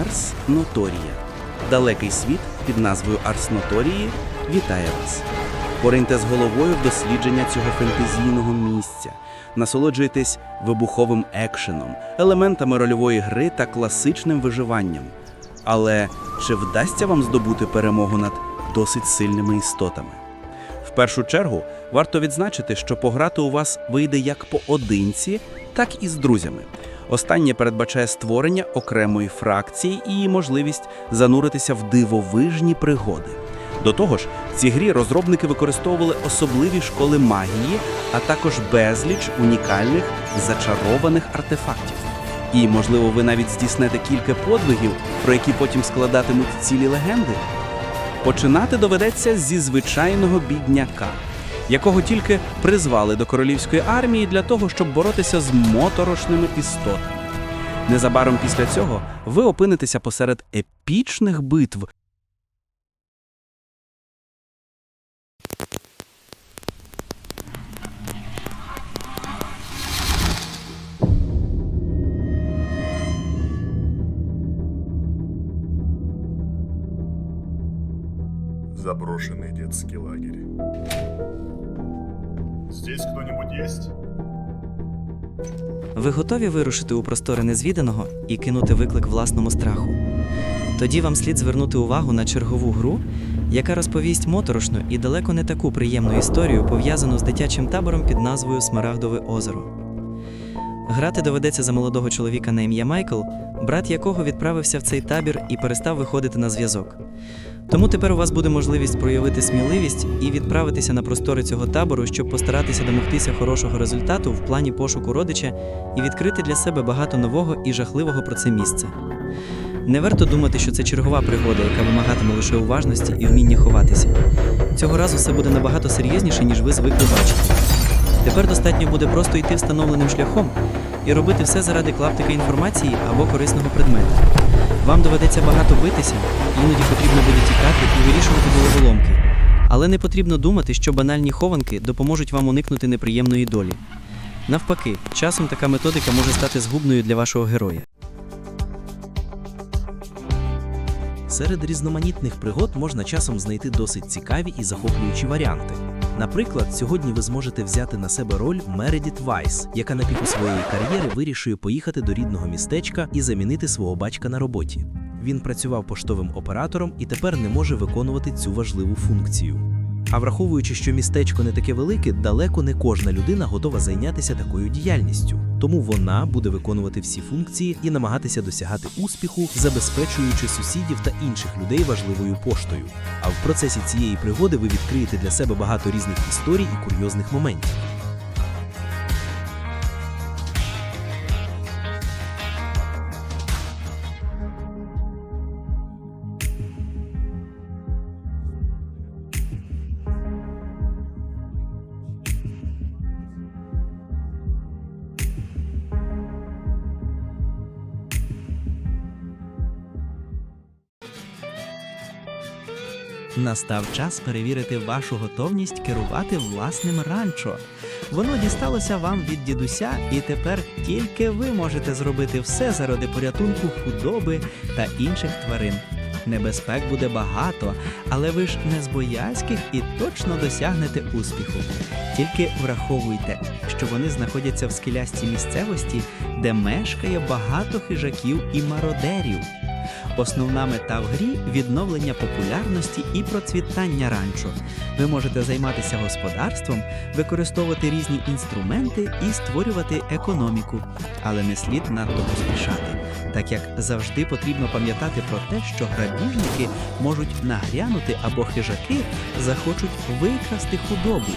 Арс Ноторія. Далекий світ під назвою Арс Ноторії вітає вас. Пориньте з головою в дослідження цього фентезійного місця. Насолоджуйтесь вибуховим екшеном, елементами рольової гри та класичним виживанням. Але чи вдасться вам здобути перемогу над досить сильними істотами? В першу чергу варто відзначити, що пограти у вас вийде як поодинці, так і з друзями. Останнє передбачає створення окремої фракції і можливість зануритися в дивовижні пригоди. До того ж, в цій грі розробники використовували особливі школи магії, а також безліч унікальних зачарованих артефактів. І, можливо, ви навіть здійснете кілька подвигів, про які потім складатимуть цілі легенди. Починати доведеться зі звичайного бідняка, якого тільки призвали до королівської армії для того, щоб боротися з моторошними істотами. Незабаром після цього ви опинитеся посеред епічних битв. Заброшенный детский лагерь. Здесь кто-нибудь есть? Ви готові вирушити у простори незвіданого і кинути виклик власному страху? Тоді вам слід звернути увагу на чергову гру, яка розповість моторошну і далеко не таку приємну історію, пов'язану з дитячим табором під назвою Смарагдове озеро. Грати доведеться за молодого чоловіка на ім'я Майкл, брат якого відправився в цей табір і перестав виходити на зв'язок. Тому тепер у вас буде можливість проявити сміливість і відправитися на простори цього табору, щоб постаратися домогтися хорошого результату в плані пошуку родича і відкрити для себе багато нового і жахливого про це місце. Не варто думати, що це чергова пригода, яка вимагатиме лише уважності і вміння ховатися. Цього разу все буде набагато серйозніше, ніж ви звикли бачити. Тепер достатньо буде просто йти встановленим шляхом і робити все заради клаптика інформації або корисного предмета. Вам доведеться багато битися, іноді потрібно буде тікати і вирішувати головоломки. Але не потрібно думати, що банальні хованки допоможуть вам уникнути неприємної долі. Навпаки, часом така методика може стати згубною для вашого героя. Серед різноманітних пригод можна часом знайти досить цікаві і захоплюючі варіанти. Наприклад, сьогодні ви зможете взяти на себе роль Мередіт Вайс, яка на піку своєї кар'єри вирішує поїхати до рідного містечка і замінити свого батька на роботі. Він працював поштовим оператором і тепер не може виконувати цю важливу функцію. А враховуючи, що містечко не таке велике, далеко не кожна людина готова зайнятися такою діяльністю. Тому вона буде виконувати всі функції і намагатися досягати успіху, забезпечуючи сусідів та інших людей важливою поштою. А в процесі цієї пригоди ви відкриєте для себе багато різних історій і курйозних моментів. Настав час перевірити вашу готовність керувати власним ранчо. Воно дісталося вам від дідуся, і тепер тільки ви можете зробити все заради порятунку худоби та інших тварин. Небезпек буде багато, але ви ж не з боязьких і точно досягнете успіху. Тільки враховуйте, що вони знаходяться в скелястій місцевості, де мешкає багато хижаків і мародерів. Основна мета в грі відновлення популярності і процвітання ранчо. Ви можете займатися господарством, використовувати різні інструменти і створювати економіку, але не слід надто поспішати, так як завжди потрібно пам'ятати про те, що грабіжники можуть нагрянути або хижаки захочуть викрасти худобу.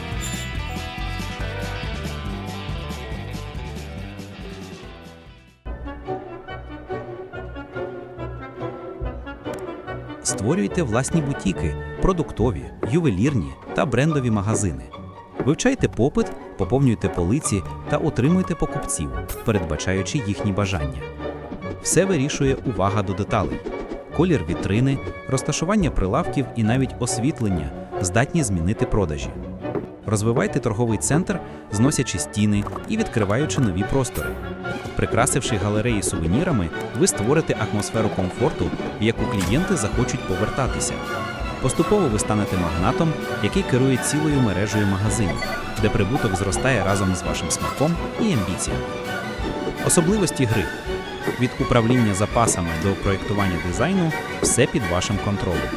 Створюйте власні бутіки, продуктові, ювелірні та брендові магазини. Вивчайте попит, поповнюйте полиці та отримуйте покупців, передбачаючи їхні бажання. Все вирішує увага до деталей. Колір вітрини, розташування прилавків і навіть освітлення здатні змінити продажі. Розвивайте торговий центр, зносячи стіни і відкриваючи нові простори. Прикрасивши галереї сувенірами, ви створите атмосферу комфорту, в яку клієнти захочуть повертатися. Поступово ви станете магнатом, який керує цілою мережею магазинів, де прибуток зростає разом з вашим смаком і амбіціями. Особливості гри від управління запасами до проєктування дизайну все під вашим контролем.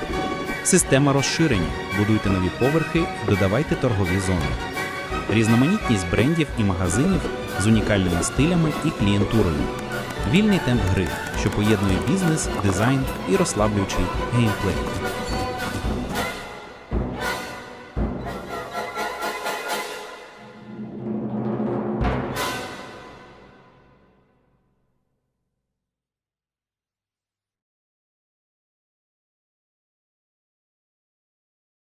Система розширення. Будуйте нові поверхи, додавайте торгові зони. Різноманітність брендів і магазинів з унікальними стилями і клієнтурою. Вільний темп гри, що поєднує бізнес, дизайн і розслаблюючий геймплей.